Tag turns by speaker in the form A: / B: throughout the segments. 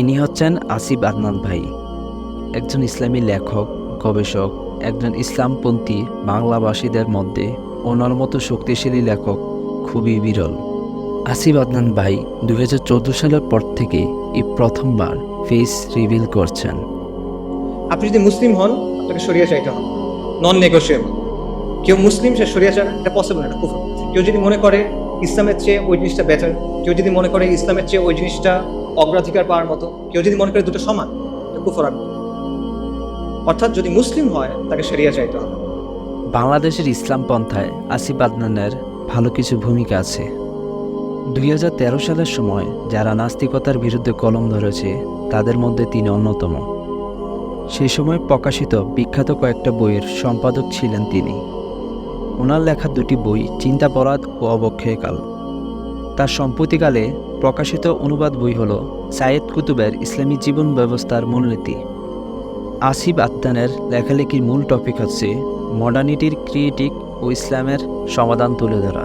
A: ইনি হচ্ছেন আসিফ আদনান ভাই, একজন ইসলামী লেখক, গবেষক, একজন ইসলামপন্থী, বাংলাভাষীদের মধ্যে ওনার মতো শক্তিশালী লেখক খুবই বিরল। আসিফ আদনান ভাই দুই হাজার চোদ্দ সালের পর থেকে এই প্রথমবার ফেস রিভিল করছেন।
B: আপনি যদি মুসলিম হন আপনাকে সরিয়ে চাইতে হবে। নন নেগোসিয়েবল কেউ মুসলিম, সে সরিয়ে চায় না, এটা পসিবল কুফর কেউ যদি মনে করে ইসলামের চেয়ে ওই জিনিসটা বেটার কেউ যদি মনে করে ইসলামের চেয়ে ওই জিনিসটা অগ্রাধিকার পাওয়ার মতো, কেউ যদি মনে করে দুটো সমান এটা কুফর আর অর্থাৎ যদি মুসলিম হয়, তাকে সেরিয়া চাইতে হবে।
A: বাংলাদেশের ইসলাম পন্থায় আসিফ আদনানের ভালো কিছু ভূমিকা আছে। দুই হাজার তেরো সালের সময় যারা নাস্তিকতার বিরুদ্ধে কলম ধরেছে, তাদের মধ্যে তিনি অন্যতম। সেই সময় প্রকাশিত বিখ্যাত কয়েকটা বইয়ের সম্পাদক ছিলেন তিনি। ওনার লেখা দুটি বই চিন্তাপরাধ ও অবক্ষয়কাল। তার সম্প্রতিকালে প্রকাশিত অনুবাদ বই হল সায়েদ কুতুবের ইসলামী জীবন ব্যবস্থার মূলনীতি। আসিফ আত্মানের লেখালেখির মূল টপিক হচ্ছে মডার্নিটির ক্রিয়েটিক ও ইসলামের সমাধান তুলে ধরা।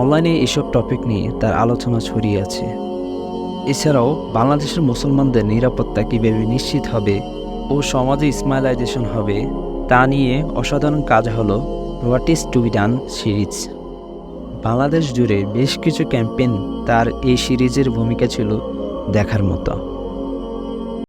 A: অনলাইনে এসব টপিক নিয়ে তার আলোচনা ছড়িয়ে আছে। এছাড়াও বাংলাদেশের মুসলমানদের নিরাপত্তা কীভাবে নিশ্চিত হবে ও সমাজে ইসমাইলাইজেশন হবে তা নিয়ে অসাধারণ কাজ হলো what is to be done series. Bangladesh জুড়ে বেশ কিছু ক্যাম্পেইন তার এই সিরিজের ভূমিকা ছিল দেখার মতো।